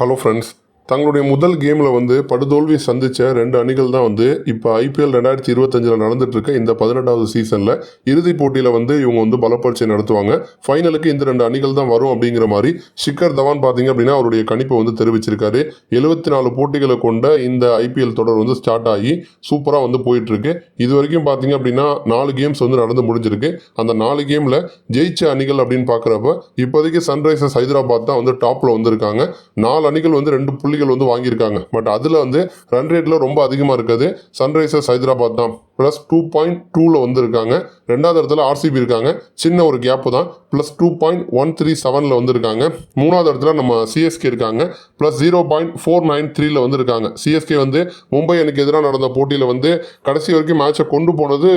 Hello friends தங்களுடைய முதல் கேமில் வந்து படுதோல்வி சந்தித்த ரெண்டு அணிகள் தான் வந்து இப்போ ஐபிஎல் ரெண்டாயிரத்தி இருபத்தஞ்சில் நடந்துட்டுருக்க இந்த பதினெட்டாவது சீசனில் இறுதிப் போட்டியில் வந்து இவங்க வந்து பலப்பரீட்சை நடத்துவாங்க. ஃபைனலுக்கு இந்த ரெண்டு அணிகள் தான் வரும் அப்படிங்கிற மாதிரி ஷிக்கர் தவான் பார்த்தீங்க அப்படின்னா அவருடைய கணிப்பை வந்து தெரிவிச்சிருக்காரு. எழுபத்தி நாலு போட்டிகளை கொண்ட இந்த ஐபிஎல் தொடர் வந்து ஸ்டார்ட் ஆகி சூப்பராக வந்து போயிட்டுருக்கு இது வரைக்கும் பார்த்தீங்க அப்படின்னா நாலு கேம்ஸ் வந்து நடந்து முடிஞ்சிருக்கு. அந்த நாலு கேமில் ஜெயிச்ச அணிகள் அப்படின்னு பார்க்குறப்ப இப்போதைக்கு சன்ரைசர்ஸ் ஹைதராபாத் தான் வந்து டாப்பில் வந்திருக்காங்க. நாலு அணிகள் வந்து ரெண்டு புள்ளி புள்ளிகள் வந்து வாங்கியிருக்காங்க. பட் அதில் வந்து ரன் ரேட்டில் ரொம்ப அதிகமாக இருக்குது. சன்ரைசர்ஸ் ஹைதராபாத் தான். ப்ளஸ் டூ பாயிண்ட் டூவில் வந்திருக்காங்க. ரெண்டாவது இடத்துல ஆர்சிபி இருக்காங்க. சின்ன ஒரு கேப்பு தான். Plus two point one three செவனில் வந்திருக்காங்க. மூணாவது இடத்துல நம்ம சிஎஸ்கே இருக்காங்க. Plus zero point four nine த்ரீல வந்திருக்காங்க. சிஎஸ்கே வந்து மும்பை எனக்கு எதிராக நடந்த போட்டியில் வந்து கடைசி வரைக்கும் மேட்சை கொண்டு போனது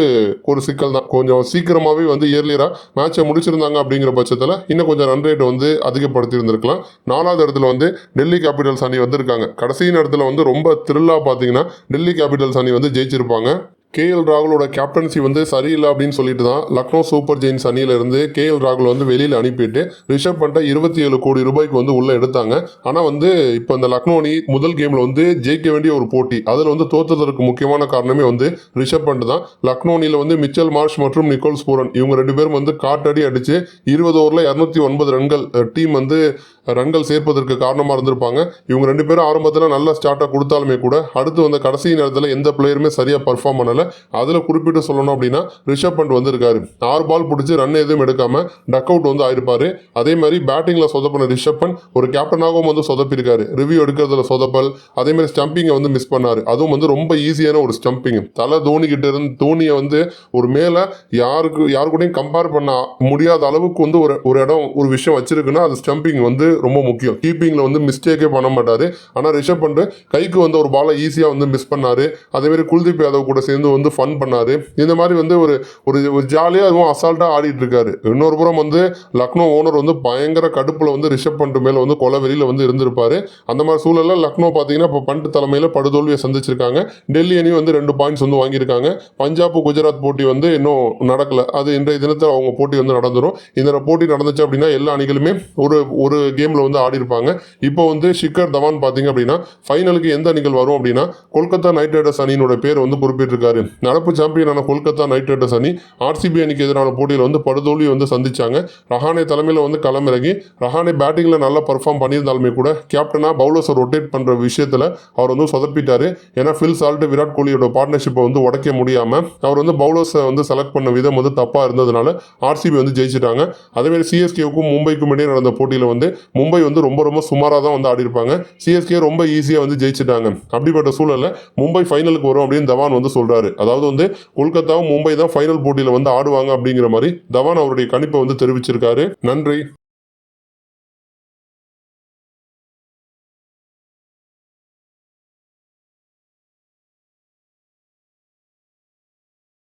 ஒரு சிக்கல் தான். கொஞ்சம் சீக்கிரமாகவே வந்து இயர்லியராக மேட்சை முடிச்சிருந்தாங்க அப்படிங்கிற பட்சத்தில் இன்னும் கொஞ்சம் ரன் ரேட் வந்து அதிகப்படுத்தி இருந்திருக்கலாம். நாலாவது இடத்துல வந்து டெல்லி கேபிட்டல்ஸ் அணி வந்திருக்காங்க. கடைசி நேரத்தில் வந்து ரொம்ப த்ரில்லாக பார்த்தீங்கன்னா டெல்லி கேபிட்டல்ஸ் அணி வந்து ஜெயிச்சிருப்பாங்க. கேஎல் ராகுலோட கேப்டன்சி வந்து சரியில்லை அப்படின்னு சொல்லிட்டு தான் லக்னோ சூப்பர் ஜெயின்ஸ் அணியிலிருந்து கேஎல் ராகுல் வந்து வெளியில் அனுப்பிட்டு ரிஷப் பண்ட்டை இருபத்தி ஏழு கோடி ரூபாய்க்கு வந்து உள்ளே எடுத்தாங்க. ஆனால் வந்து இப்போ இந்த லக்னோ அணி முதல் கேமில் வந்து ஜெயிக்க வேண்டிய ஒரு போட்டி. அதில் வந்து தோத்ததற்கு முக்கியமான காரணமே வந்து ரிஷப் பண்ட் தான். லக்னோ அணியில் வந்து மிச்சல் மார்ஷ் மற்றும் நிக்கோல்ஸ் பூரன் இவங்க ரெண்டு பேரும் வந்து காட்டடி அடித்து இருபது ஓவரில் இரநூத்தி ஒன்பது ரன்கள் டீம் வந்து ரன்கள் சேர்ப்பதற்கு காரணமாக இருந்திருப்பாங்க. இவங்க ரெண்டு பேரும் ஆரம்பத்தில் நல்ல ஸ்டார்ட்டாக கொடுத்தாலுமே கூட அடுத்து வந்த கடைசி நேரத்தில் எந்த பிளேயருமே சரியாக பர்ஃபார்ம் பண்ணலை. அதில் குறிப்பிட்டு சொல்லணும் அப்படின்னா ரிஷப் பண்ட் வந்திருக்காரு. ஆறு பால் பிடிச்சி ரன் எதுவும் எடுக்காமல் டக் அவுட் வந்து ஆயிருப்பார். அதே மாதிரி பேட்டிங்கில் சொதப்பின ரிஷப் பண்ட் ஒரு கேப்டனாகவும் வந்து சொதப்பிருக்காரு ரிவ்யூ எடுக்கிறதுல சொதப்பல் அதே மாதிரி ஸ்டம்பிங்கை வந்து மிஸ் பண்ணார். அதுவும் வந்து ரொம்ப ஈஸியான ஒரு ஸ்டம்பிங் தலை தோனி கிட்ட இருந்து தோனியை வந்து ஒரு மேலே யாருக்கு யாரு கூடயும் கம்பேர் பண்ண முடியாத அளவுக்கு வந்து ஒரு ஒரு இடம் ஒரு விஷயம் வச்சிருக்குன்னா அது ஸ்டம்பிங் வந்து ரொம்ப முக்கியம். கீப்பிங்கில் வந்து மிஸ்டேக்கே பண்ண மாட்டார். ஆனால் ரிஷப் பண்ட் கைக்கு வந்து ஒரு பாலை ஈஸியாக வந்து மிஸ் பண்ணார். அதேமாரி குல்தீப் யாதவ் கூட சேர்ந்து வந்து ஃபன் பண்ணார். இந்த மாதிரி வந்து ஒரு ஒரு ஒரு ஜாலியாக அதுவும் அசால்ட்டாக ஆடிட்டு இருக்காரு இன்னொரு புறம் வந்து லக்னோ ஓனர் வந்து பயங்கர கடுப்பில் வந்து ரிஷப் பண்ட் மேலே வந்து கொலை வெளியில் வந்து இருந்திருப்பார். அந்த மாதிரி சூழலில் லக்னோ பார்த்தீங்கன்னா இப்போ பண்ட் தலைமையில் படுதோல்வியை சந்திச்சிருக்காங்க. டெல்லி அணி வந்து ரெண்டு பாயிண்ட்ஸ் வந்து வாங்கியிருக்காங்க. பஞ்சாப் குஜராத் போட்டி வந்து இன்னும் நடக்கலை. அது இன்றைய தினத்தில் அவங்க போட்டி வந்து நடந்துடும் இந்த போட்டி நடந்துச்சு அப்படின்னா எல்லா அணிகளுமே ஒரு ஒரு கேமில் வந்து ஆடி இருப்பாங்க இப்போ வந்து ஷிக்கர் தவான் பார்த்தீங்க அப்படின்னா ஃபைனலுக்கு எந்த அணிகள் வரும் அப்படின்னா கொல்கத்தா நைட் ரைடர்ஸ் அணியினோட பேர் வந்து குறிப்பிட்டிருக்காரு. நடப்பு சாம்பியனான கொல்கத்தா நைட் ரைடர்ஸ் அணி ஆர்சிபி அணிக்கு எதிரான போட்டியில் வந்து படுதோல்வி வந்து சந்திச்சாங்க. ரஹானே தலைமையில் வந்து களமிறங்கி ரஹானே பேட்டிங்கில் நல்லா பர்ஃபார்ம் பண்ணியிருந்தாலுமே கூட கேப்டனாக பவுலர்ஸை ரொட்டேட் பண்ணுற விஷயத்தில் அவர் வந்து சொதப்பிட்டார். ஏன்னா ஃபில் சால்ட் விராட் கோலியோட பார்ட்னர்ஷிப்பை வந்து உடைக்க முடியாமல் அவர் வந்து பவுலர்ஸை வந்து செலக்ட் பண்ண விதம் வந்து தப்பாக இருந்ததுனால ஆர்சிபி வந்து ஜெயிச்சிட்டாங்க. அதேமாதிரி சிஎஸ்கேவுக்கும் மும்பைக்கும் இடையே நடந்த போட்டியில் வந்து மும்பை வந்து ரொம்ப ரொம்ப சுமாராக தான் வந்து ஆடி இருப்பாங்க சிஎஸ்கே ரொம்ப ஈஸியாக வந்து ஜெயிச்சிட்டாங்க. அப்படிப்பட்ட சூழலில் மும்பை ஃபைனலுக்கு வரும் அப்படின்னு தவான் வந்து சொல்கிறாரு அதாவது வந்து கொல்கத்தாவும் மும்பை தான் ஃபைனல் போட்டியில் வந்து ஆடுவாங்க அப்படிங்கிற மாதிரி தவான் அவருடைய கணிப்பை வந்து தெரிவிச்சிருக்காரு. நன்றி.